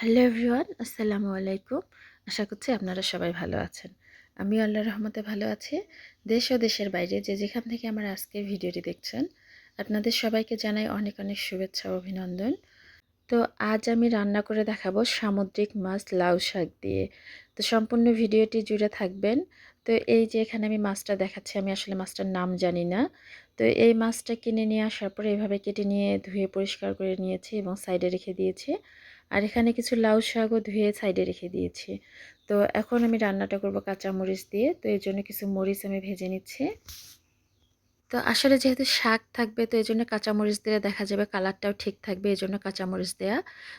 Hello everyone, আসসালামু আলাইকুম। আশা করছি আপনারা সবাই ভালো আছেন। আমি আল্লাহ রহমতে ভালো আছি। দেশ ও দেশের বাইরে যে যেখান থেকে আমার আজকের ভিডিওটি দেখছেন, আপনাদের সবাইকে জানাই অনেক অনেক শুভেচ্ছা অভিনন্দন। তো আজ আমি রান্না করে দেখাবো সামুদ্রিক মাছ লাউ শাক দিয়ে। তো সম্পূর্ণ ভিডিওটি জুড়ে থাকবেন। তো এই যে এখানে আমি মাছটা দেখাচ্ছি, আমি আসলে মাছটার নাম জানি না। তো এই মাছটা কিনে নিয়ে আসার পরে এভাবে কেটে নিয়ে ধুয়ে পরিষ্কার করে নিয়েছি এবং সাইডে রেখে দিয়েছি। আর এখানে কিছু লাউ শাকও ধুয়ে সাইডে রেখে দিয়েছি। তো এখন আমি রান্নাটা করব কাঁচা মরিচ দিয়ে। তো এই জন্য কিছু মরিচ আমি ভেজে নিচ্ছি। তো আসলে যেহেতু শাক থাকবে, তো এই জন্য কাঁচামরিচ দিলে দেখা যাবে কালারটাও ঠিক থাকবে এই জন্য কাঁচামরিচ দেওয়া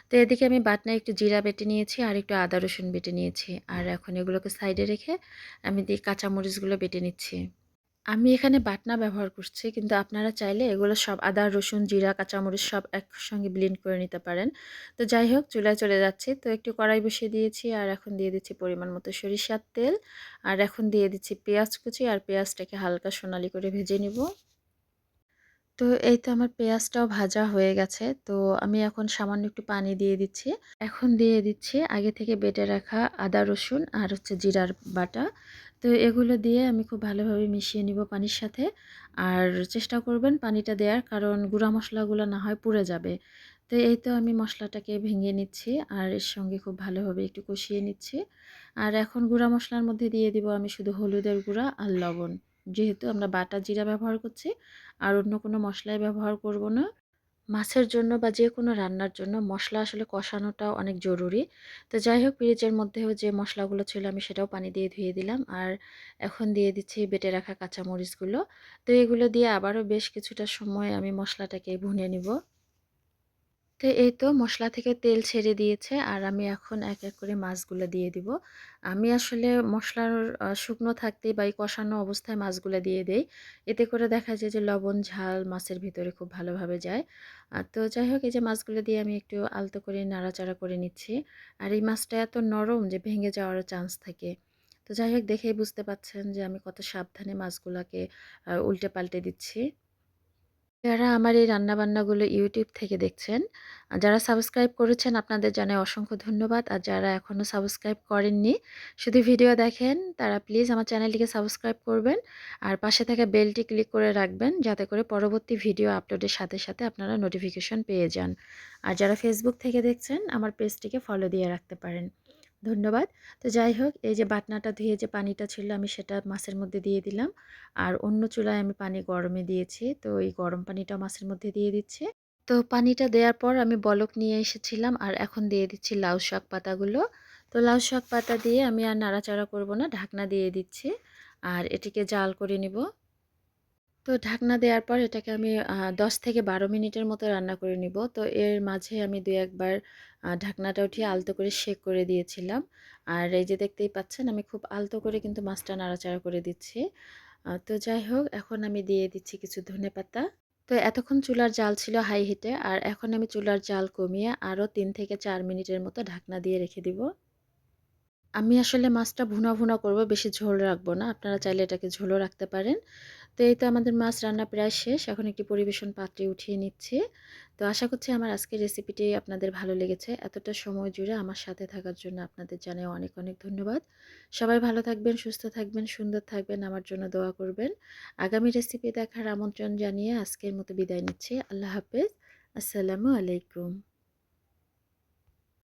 তো এদিকে আমি বাটনায় একটু জিরা বেটে নিয়েছি আর একটু আদা রসুন বেটে নিয়েছি। আর এখন এগুলোকে সাইডে রেখে আমি দিয়ে কাঁচামরিচগুলো বেটে নিচ্ছি। আমি এখানে বাটনা ব্যবহার করছি, কিন্তু আপনারা চাইলে এগুলো সব আদা, রসুন, জিরা, কাঁচামরিচ সব একসঙ্গে ব্লেন্ড করে নিতে পারেন। তো যাই হোক, চুলায় চলে যাচ্ছি। তো একটু কড়াই বসিয়ে দিয়েছি আর এখন দিয়ে দিচ্ছি পরিমাণ মতো সরিষার তেল। আর এখন দিয়ে দিচ্ছি পেঁয়াজ কুচি আর পেঁয়াজটাকে হালকা সোনালি করে ভেজে নিব। তো এই তো আমার পেঁয়াজটাও ভাজা হয়ে গেছে। তো আমি এখন সামান্য একটু পানি দিয়ে দিচ্ছি। এখন দিয়ে দিচ্ছি আগে থেকে বেটে রাখা আদা, রসুন আর হচ্ছে জিরার বাটা। তো এগুলো দিয়ে আমি খুব ভালোভাবে মিশিয়ে নিব পানির সাথে। আর চেষ্টা করবেন পানিটা দেওয়ার কারণ গুঁড়া মশলাগুলো না হয় পুড়ে যাবে। তো এই তো আমি মশলাটাকে ভেঙে নিচ্ছি আর এর সঙ্গে খুব ভালোভাবে একটু কষিয়ে নিচ্ছি। আর এখন গুঁড়া মশলার মধ্যে দিয়ে দিব আমি শুধু হলুদের গুঁড়া আর লবণ। যেহেতু আমরা বাটা জিরা ব্যবহার করছি, আর অন্য কোনো মশলাই ব্যবহার করব না। মাছের জন্য বা যে কোনো রান্নার জন্য মশলা আসলে কষানোটাও অনেক জরুরি। তো যাই হোক, ফ্রিজের মধ্যেও যে মশলাগুলো ছিল আমি সেটাও পানি দিয়ে ধুয়ে দিলাম। আর এখন দিয়ে দিচ্ছি বেটে রাখা কাঁচামরিচগুলো। তো এগুলো দিয়ে আবারও বেশ কিছুটা সময় আমি মশলাটাকে ভুনে নিব। তো এই তো মশলা থেকে তেল ছেড়ে দিয়েছে। আর আমি এখন এক এক করে মাছগুলো দিয়ে দিব। আমি আসলে মশলার শুকনো থাকতেই বা এই কষানো অবস্থায় মাছগুলো দিয়ে দেই। এতে করে দেখা যায় যে লবণ, ঝাল মাছের ভিতরে খুব ভালোভাবে যায়। তো যাই হোক, এই যে মাছগুলো দিয়ে আমি একটু আলতো করে নাড়াচাড়া করে নিচ্ছি। আর এই মাছটা এত নরম যে ভেঙে যাওয়ারও চান্স থাকে। তো যাই হোক, দেখেই বুঝতে পাচ্ছেন যে আমি কত সাবধানে মাছগুলোকে উল্টে পাল্টে দিচ্ছি। যারা আমার এই রান্নাবান্নাগুলো ইউটিউব থেকে দেখছেন যারা সাবস্ক্রাইব করেছেন আপনাদের জানাই অসংখ্য ধন্যবাদ। আর যারা এখনও সাবস্ক্রাইব করেননি, শুধু ভিডিও দেখেন, তারা প্লিজ আমার চ্যানেলটিকে সাবস্ক্রাইব করবেন। আর পাশে থাকা বেলটি ক্লিক করে রাখবেন, যাতে করে পরবর্তী ভিডিও আপলোডের সাথে সাথে আপনারা নোটিফিকেশন পেয়ে যান। আর যারা ফেসবুক থেকে দেখছেন, আমার পেজটিকে ফলো দিয়ে রাখতে পারেন। ধন্যবাদ। তো যাই হোক, এই যে বাটনাটা ধুয়ে যে পানিটা ছিল, আমি সেটা মাছের মধ্যে দিয়ে দিলাম। আর অন্য চুলায় আমি পানি গরমে দিয়েছি, তো এই গরম পানিটা মাছের মধ্যে দিয়ে দিচ্ছি। তো পানিটা দেওয়ার পর আমি বলক নিয়ে এসেছিলাম, আর এখন দিয়ে দিচ্ছি লাউ শাক পাতাগুলো। তো লাউ শাক পাতা দিয়ে আমি আর নাড়াচাড়া করব না, ঢাকনা দিয়ে দিচ্ছি। আর এটিকে জাল করে নিব। তো ঢাকনা দেওয়ার পর এটাকে আমি দশ থেকে বারো মিনিটের মতো রান্না করে নিব। তো এর মাঝে আমি দু একবার ঢাকনাটা উঠিয়ে আলতো করে শেক করে দিয়েছিলাম। আর এই যে দেখতেই পাচ্ছেন, আমি খুব আলতো করে কিন্তু মাছটা নাড়াচাড়া করে দিচ্ছি। তো যাই হোক, এখন আমি দিয়ে দিচ্ছি কিছু ধনে পাতা। তো এতক্ষণ চুলার জাল ছিল হাই হিটে, আর এখন আমি চুলার জাল কমিয়ে আরও তিন থেকে চার মিনিটের মতো ঢাকনা দিয়ে রেখে দিব। আমি আসলে মাছটা ভুনা ভুনা করব, বেশি ঝোল রাখব না। আপনারা চাইলে এটাকে ঝোলও রাখতে পারেন। তো এই তো আমাদের মাছ রান্না প্রায় শেষ। এখন একটি পরিবেশন পাত্রে উঠিয়ে নিচ্ছি। তো আশা করছি আমার আজকের রেসিপিটি আপনাদের ভালো লেগেছে। এতটা সময় জুড়ে আমার সাথে থাকার জন্য আপনাদের জানাই অনেক অনেক ধন্যবাদ। সবাই ভালো থাকবেন, সুস্থ থাকবেন, সুন্দর থাকবেন। আমার জন্য দোয়া করবেন। আগামী রেসিপি দেখার আমন্ত্রণ জানিয়ে আজকের মতো বিদায় নিচ্ছি। আল্লাহ হাফেজ। আসসালামু আলাইকুম।